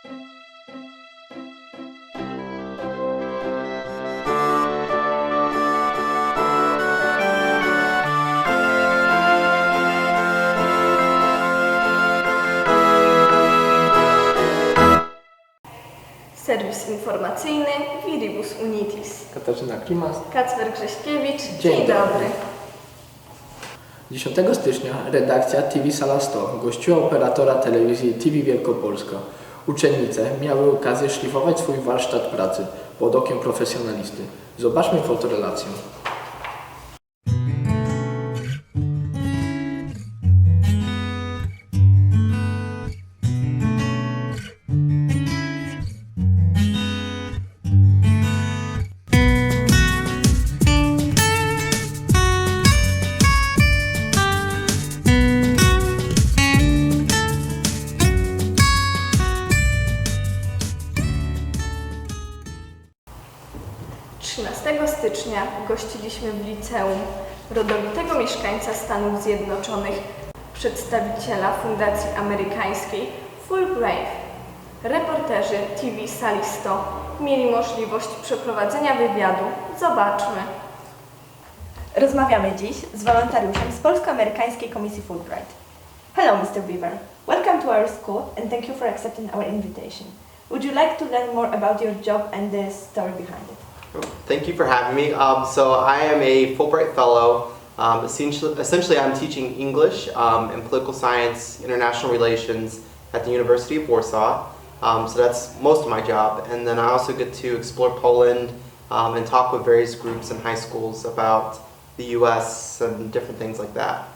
Serwis informacyjny Viribus Unitis. Katarzyna Klimas. Kacper Grześkiewicz. Dzień Dzień dobry. 10 stycznia redakcja TV Sala 100 gościła operatora telewizji TV Wielkopolska. Uczennice miały okazję szlifować swój warsztat pracy pod okiem profesjonalisty. Zobaczmy fotorelację. - gościliśmy w liceum rodowitego mieszkańca Stanów Zjednoczonych, przedstawiciela Fundacji Amerykańskiej Fulbright. Reporterzy TV Sali 100 mieli możliwość przeprowadzenia wywiadu. Zobaczmy. Rozmawiamy dziś z wolontariuszem z Polsko-Amerykańskiej Komisji Fulbright. Hello, Mr. Beaver. Welcome to our school and thank you for accepting our invitation. Would you like to learn more about your job and the story behind it? Thank you for having me. Um, so I am a Fulbright Fellow. Um, essentially, essentially, I'm teaching English um, and political science, international relations at the University of Warsaw. Um, so that's most of my job. And then I also get to explore Poland um, and talk with various groups in high schools about the U.S. and different things like that.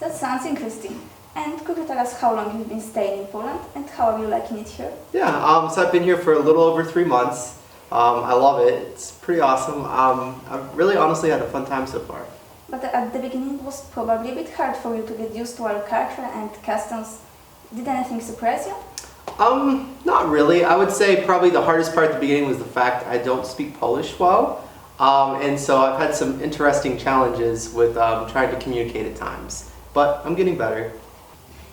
That sounds interesting. And could you tell us how long you've been staying in Poland and how are you liking it here? Yeah, um, so I've been here for a little over three months. Um, I love it. It's pretty awesome. Um, I've really honestly had a fun time so far. But at the beginning it was probably a bit hard for you to get used to our culture and customs. Did anything surprise you? Um, not really. I would say probably the hardest part at the beginning was the fact I don't speak Polish well. Um, and so I've had some interesting challenges with um, trying to communicate at times. But I'm getting better.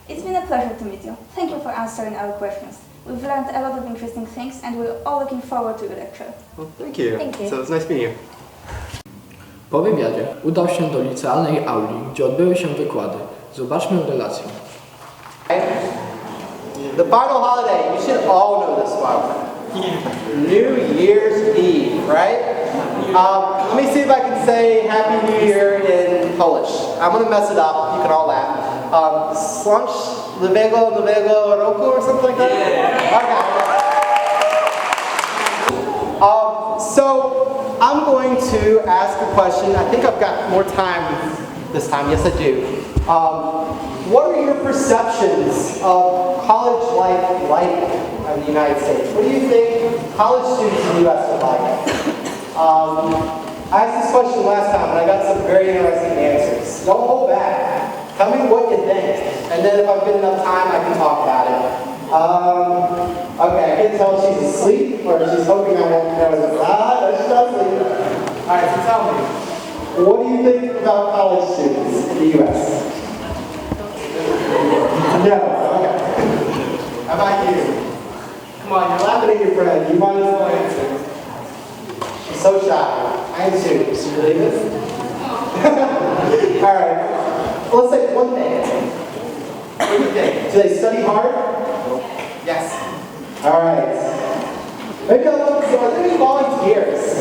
It's been a pleasure to meet you. Thank you for answering our questions. We've learned a lot of interesting things and we're all looking forward to your lecture. Well, thank you. Thank you. So it's nice meeting you. Po wywiadzie udał się do licealnej auli, gdzie odbyły się wykłady. Zobaczmy relację. The final holiday, you should all know this one. New Year's Eve, right? Um, let me see if I can say Happy New Year in Polish. I'm gonna mess it up. You can all laugh. Um, Slunch Lewego Nowego Roku or something like that? Okay. Um, so I'm going to ask a question. I think I've got more time this time. Yes, I do. Um, what are your perceptions of college life like in the United States? What do you think college students in the U.S. are like? Um, I asked this question last time and I got some very interesting answers. Don't hold back. Tell me what you think. And then if I've got enough time, I can talk about it. Um, okay, I can tell she's asleep or she's hoping I won't know. Ah, she's not. All right, so tell me. What do you think about college students in the U.S.? No. Okay. How about you? Come on, you're laughing at your friend. You might as well answer. She's so shy. I am too. She believe it? All right. Let's say one thing. What do you think? Do they study hard? Yes. All right. Maybe I'll look. Are there any volunteers?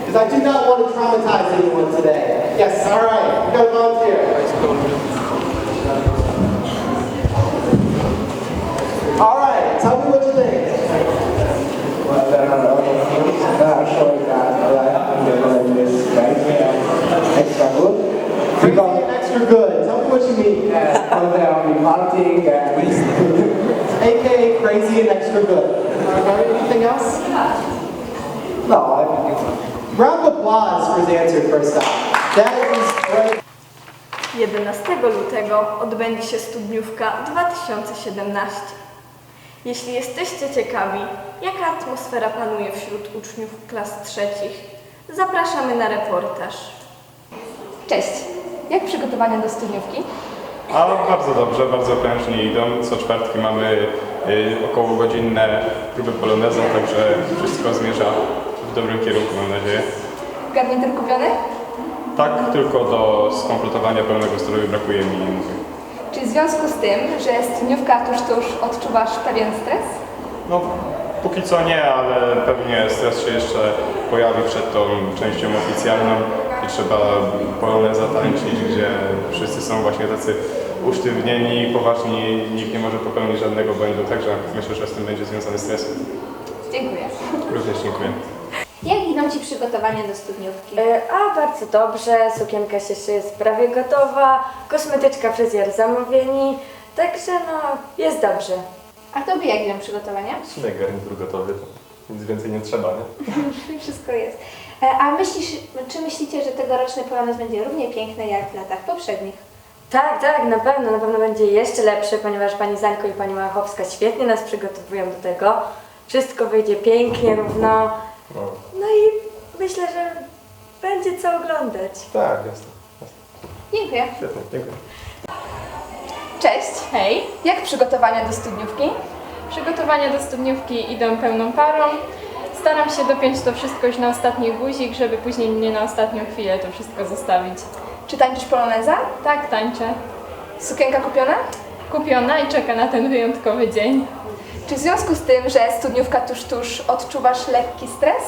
Because I do not want to traumatize anyone today. Yes. All right. We've got a volunteer. AKA crazy and extra good. There anything else? no, I think it's Round of applause for his answer first off. That is great. 11 lutego odbędzie się studniówka 2017. Jeśli jesteście ciekawi, jaka atmosfera panuje wśród uczniów klas trzecich, zapraszamy na reportaż. Cześć! Jak przygotowania do studniówki? A bardzo dobrze, bardzo prężnie idą. Co czwartki mamy y, około godzinne próby poloneza, także wszystko zmierza w dobrym kierunku, mam nadzieję. Garnitur kupiony? Tak, tylko do skompletowania pełnego stroju brakuje mi mówię. Czy w związku z tym, że studniówka tuż tuż odczuwasz pewien stres? No, póki co nie, ale pewnie stres się jeszcze pojawi przed tą częścią oficjalną i trzeba poloneza tańczyć, gdzie wszyscy są właśnie tacy usztywnieni, poważni, nikt nie może popełnić żadnego błędu, także myślę, że z tym będzie związany stres. Dziękuję. Również dziękuję. Jak idą Ci przygotowania do studniówki? E, A bardzo dobrze, sukienka się jeszcze jest prawie gotowa, kosmetyczka fryzjer zamówieni, także no jest dobrze. A Tobie jak idą przygotowania? W sumie garnitur gotowy, to nic więcej nie trzeba, nie? Wszystko jest. E, A myślisz, czy myślicie, że tegoroczny polonez będzie równie piękny jak w latach poprzednich? Tak, tak, na pewno, na pewno będzie jeszcze lepszy, ponieważ pani Zańko i pani Małachowska świetnie nas przygotowują do tego. Wszystko wyjdzie pięknie, równo. No, No i myślę, że będzie co oglądać. tak, jasne. Dziękuję. Świetnie, dziękuję. Cześć. Hej! Jak przygotowania do studniówki? Przygotowania do studniówki idą pełną parą. Staram się dopiąć to wszystko już na ostatni guzik, żeby później nie na ostatnią chwilę to wszystko zostawić. Czy tańczysz poloneza? Tak, tańczę. Sukienka kupiona? Kupiona i czeka na ten wyjątkowy dzień. Czy w związku z tym, że studniówka tuż tuż odczuwasz lekki stres?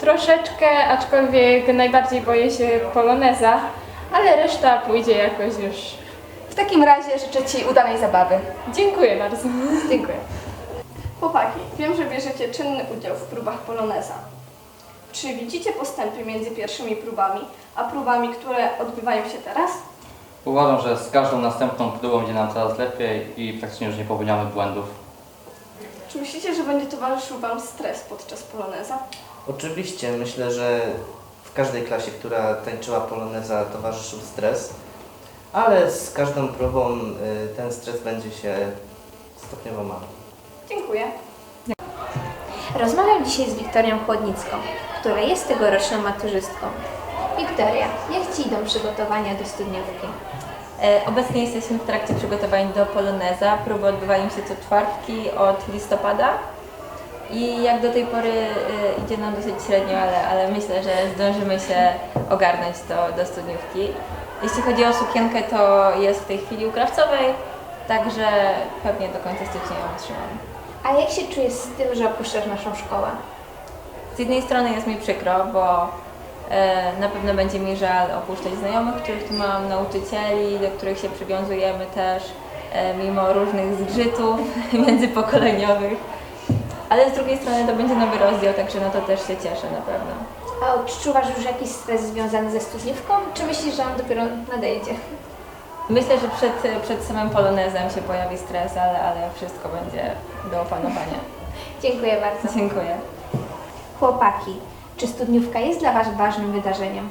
Troszeczkę, aczkolwiek najbardziej boję się poloneza, ale reszta pójdzie jakoś już. W takim razie życzę Ci udanej zabawy. Dziękuję bardzo. Dziękuję. Chłopaki, wiem, że bierzecie czynny udział w próbach poloneza. Czy widzicie postępy między pierwszymi próbami, a próbami, które odbywają się teraz? Uważam, że z każdą następną próbą będzie nam coraz lepiej i praktycznie już nie popełniamy błędów. Czy myślicie, że będzie towarzyszył Wam stres podczas poloneza? Oczywiście, myślę, że w każdej klasie, która tańczyła poloneza, towarzyszył stres, ale z każdą próbą y, ten stres będzie się stopniowo malał. Dziękuję. Rozmawiam dzisiaj z Wiktorią Chłodnicką, która jest tegoroczną maturzystką. Wiktoria, jak Ci idą przygotowania do studniówki? E, Obecnie jesteśmy w trakcie przygotowań do Poloneza. Próby odbywają się co czwartki od listopada. I jak do tej pory e, idzie nam dosyć średnio, ale, ale myślę, że zdążymy się ogarnąć do, do studniówki. Jeśli chodzi o sukienkę, to jest w tej chwili u krawcowej, także pewnie do końca stycznia ją otrzymam. A jak się czujesz z tym, że opuszczasz naszą szkołę? Z jednej strony jest mi przykro, bo e, na pewno będzie mi żal opuszczać znajomych, których tu mam, nauczycieli, do których się przywiązujemy też, e, mimo różnych zgrzytów międzypokoleniowych. Ale z drugiej strony to będzie nowy rozdział, także na to też się cieszę na pewno. A odczuwasz już jakiś stres związany ze studniówką, czy myślisz, że on dopiero nadejdzie? Myślę, że przed, przed samym polonezem się pojawi stres, ale, ale wszystko będzie do opanowania. Dziękuję bardzo. Dziękuję. Chłopaki, czy studniówka jest dla Was ważnym wydarzeniem?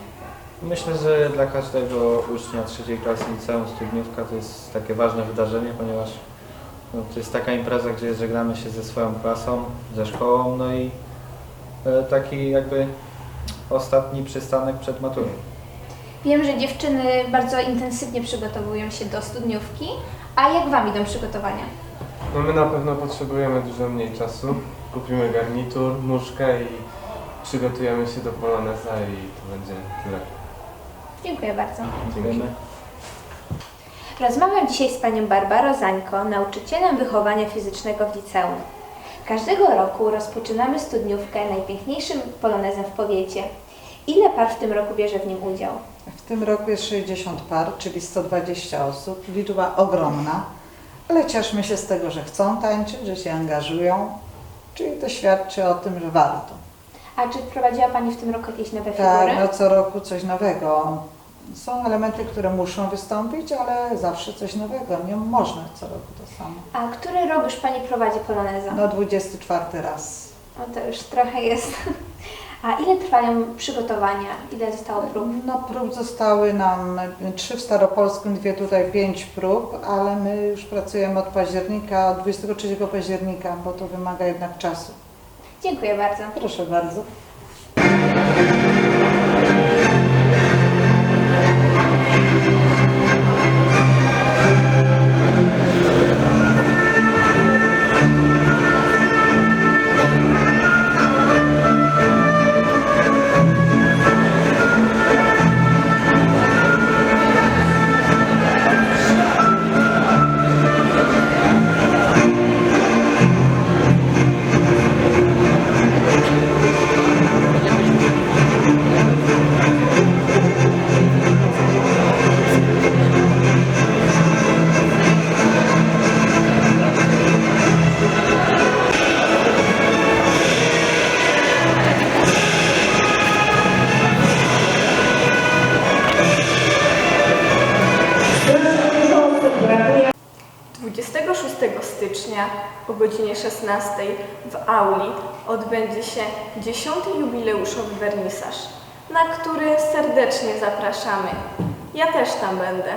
Myślę, że dla każdego ucznia trzeciej klasy liceum studniówka to jest takie ważne wydarzenie, ponieważ no, to jest taka impreza, gdzie żegnamy się ze swoją klasą, ze szkołą, no i e, taki jakby ostatni przystanek przed maturą. Wiem, że dziewczyny bardzo intensywnie przygotowują się do studniówki, a jak Wam idą przygotowania? No my na pewno potrzebujemy dużo mniej czasu. Kupimy garnitur, muszkę i przygotujemy się do poloneza i to będzie tyle. Dziękuję bardzo. Dziękujemy. Rozmawiam dzisiaj z panią Barbarą Zańko, nauczycielem wychowania fizycznego w liceum. Każdego roku rozpoczynamy studniówkę najpiękniejszym polonezem w powiecie. Ile par w tym roku bierze w nim udział? W tym roku jest 60 par, czyli 120 osób. Liczba ogromna, ale cieszmy się z tego, że chcą tańczyć, że się angażują, czyli to świadczy o tym, że warto. A czy wprowadziła Pani w tym roku jakieś nowe Tak, figury? no co roku coś nowego. Są elementy, które muszą wystąpić, ale zawsze coś nowego. Nie można co roku to samo. A który rok już Pani prowadzi poloneza? No 24 raz. No to już trochę jest. A ile trwają przygotowania? Ile zostało prób? No prób zostały nam trzy w Staropolskim, dwie tutaj, pięć prób, ale my już pracujemy od października, od 23 października, bo to wymaga jednak czasu. Dziękuję bardzo. Proszę bardzo. 16 w auli odbędzie się 10. jubileuszowy wernisaż, na który serdecznie zapraszamy. Ja też tam będę.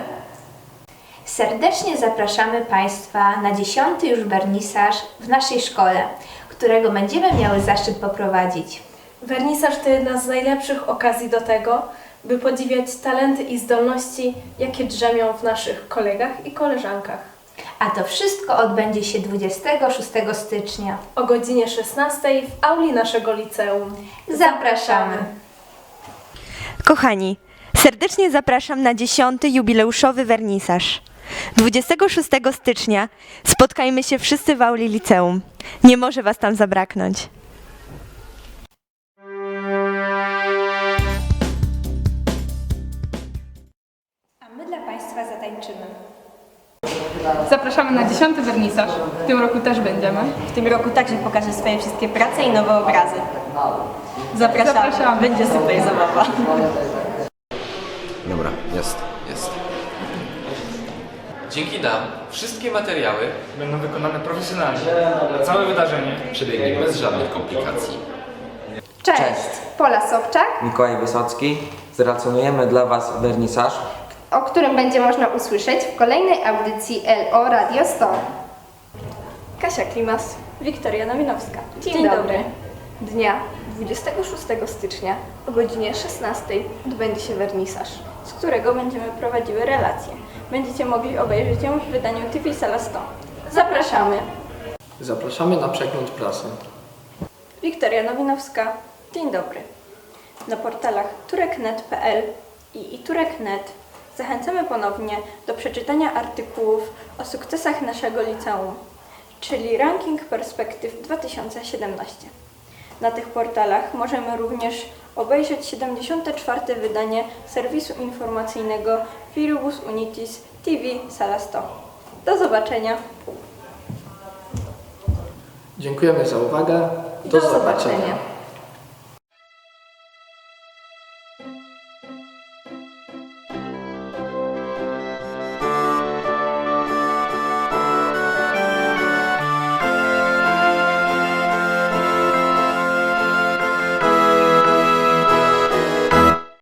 Serdecznie zapraszamy Państwa na dziesiąty już wernisaż w naszej szkole, którego będziemy miały zaszczyt poprowadzić. Wernisaż to jedna z najlepszych okazji do tego, by podziwiać talenty i zdolności, jakie drzemią w naszych kolegach i koleżankach. A to wszystko odbędzie się 26 stycznia. O godzinie 16 w auli naszego liceum. Zapraszamy! Kochani, serdecznie zapraszam na 10. jubileuszowy wernisaż. 26 stycznia spotkajmy się wszyscy w auli liceum. Nie może Was tam zabraknąć. Zapraszamy na dziesiąty wernisaż. W tym roku też będziemy. W tym roku także pokażę swoje wszystkie prace i nowe obrazy. Zapraszam. Zapraszamy. Będzie super zabawa. Dobra, jest, jest. Dzięki nam wszystkie materiały Będą wykonane profesjonalnie. Całe wydarzenie przebiegnie bez żadnych komplikacji. Cześć. Cześć. Pola Sobczak, Mikołaj Wysocki. Zrelacjonujemy dla Was wernisaż. O którym będzie można usłyszeć w kolejnej audycji LO Radio 100. Kasia Klimas, Wiktoria Nowinowska. Dzień, Dzień dobry. dobry. Dnia 26 stycznia o godzinie 16 odbędzie się wernisaż, z którego będziemy prowadziły relacje. Będziecie mogli obejrzeć ją w wydaniu TV Sala 100. Zapraszamy! Zapraszamy na przegląd prasy. Wiktoria Nowinowska. Dzień dobry. Na portalach tureknet.pl i iturek.net zachęcamy ponownie do przeczytania artykułów o sukcesach naszego liceum, czyli Ranking Perspektyw 2017. Na tych portalach możemy również obejrzeć 74. wydanie serwisu informacyjnego Viribus Unitis TV Sala 100. Do zobaczenia! Dziękujemy za uwagę. Do, Do zobaczenia. zobaczenia.